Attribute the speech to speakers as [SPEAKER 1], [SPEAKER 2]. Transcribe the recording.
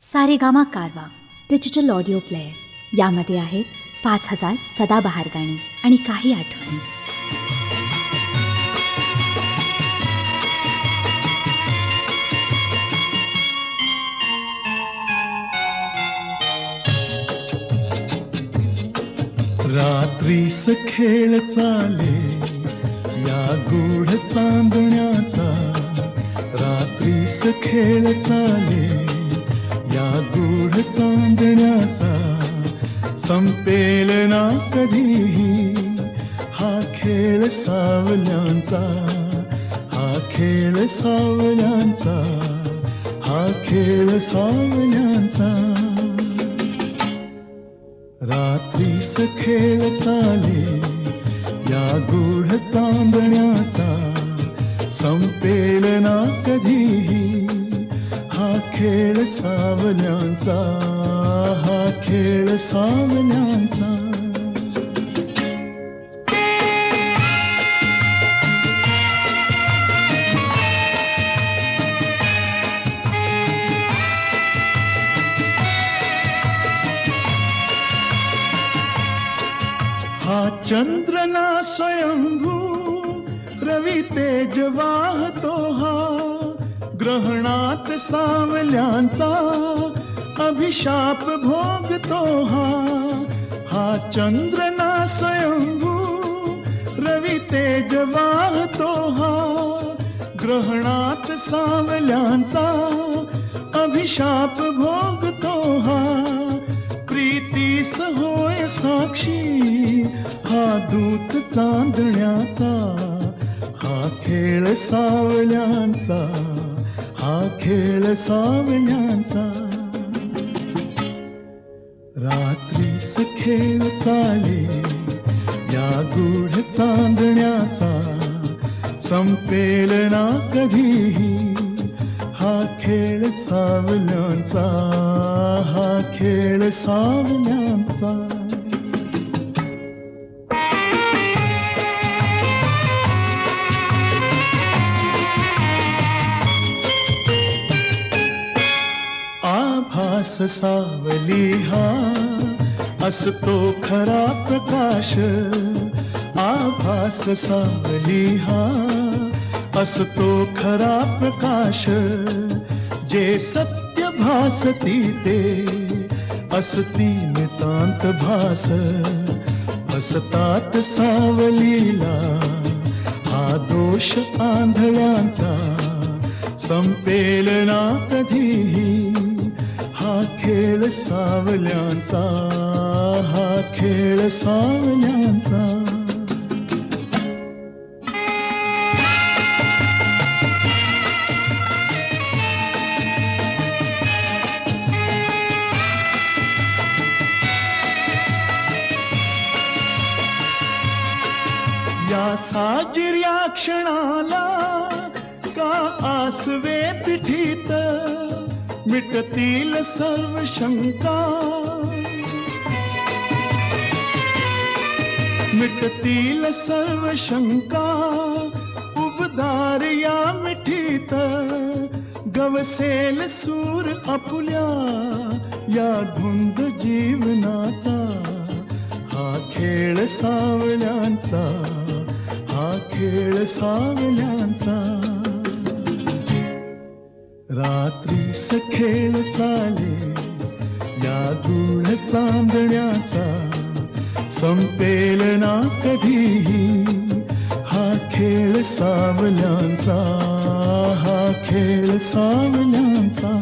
[SPEAKER 1] सारेगामा कारवा digital audio player यामध्ये आहेत पाच हजार सदाबहार गाणी आणि काही आठवणी.
[SPEAKER 2] रात्रीस खेळ चाले या गूढ चांदण्याचा. रात्रीस खेळ चाले या गूढ चांदण्याचा संपेल ना कधीही. हा खेळ सावल्यांचा हा खेळ सावल्यांचा हा खेळ सावल्यांचा. रात्रीस खेळ चाले या गूढ चांदण्याचा संपेल ना कधीही. खेळ सावल्यांचा हा खेळ सावल्यांचा हा चंद्रना स्वयंभू रवी तेज वाहतो हा ग्रहणात सावल्यांचा अभिशाप भोगतो हा. हा चंद्र ना स्वयंभू रवी तेज वाहतो हा. ग्रहणात सावल्यांचा अभिशाप भोगतो हा. प्रीतीस होय साक्षी हा दूत चांदण्याचा हा खेळ सावल्यांचा. हा खेळ सावल्यांचा रात्रीस खेळ चाले या गूढ चांदण्याचा. संपेल ना कधीही हा खेळ सावल्यांचा हा खेळ सावल्यांचा आभास सावली हा असतो खरा प्रकाश. आभास सावली हा असतो खरा प्रकाश. जे सत्य भासती ते असती नितांत भास. असतात सावलीला हा दोष आंधळ्यांचा. संपेल खेळ सावल्यांचा हा खेळ सावल्यांचा. या साजिर्या क्षणाला का आसवेत पिठीत मिटतील सर्व शंका. मिटतील सर्व शंका. उबदार या मिठीत गवसेल सूर आपुल्या या धुंद जीवनाचा. हा खेळ सावल्यांचा हा खेळ सावल्यांचा रात्री खेळ चाले या धूळ चांदण्याचा संपेल ना कधीही हा खेळ सावल्यांचा हा खेळ सावल्यांचा.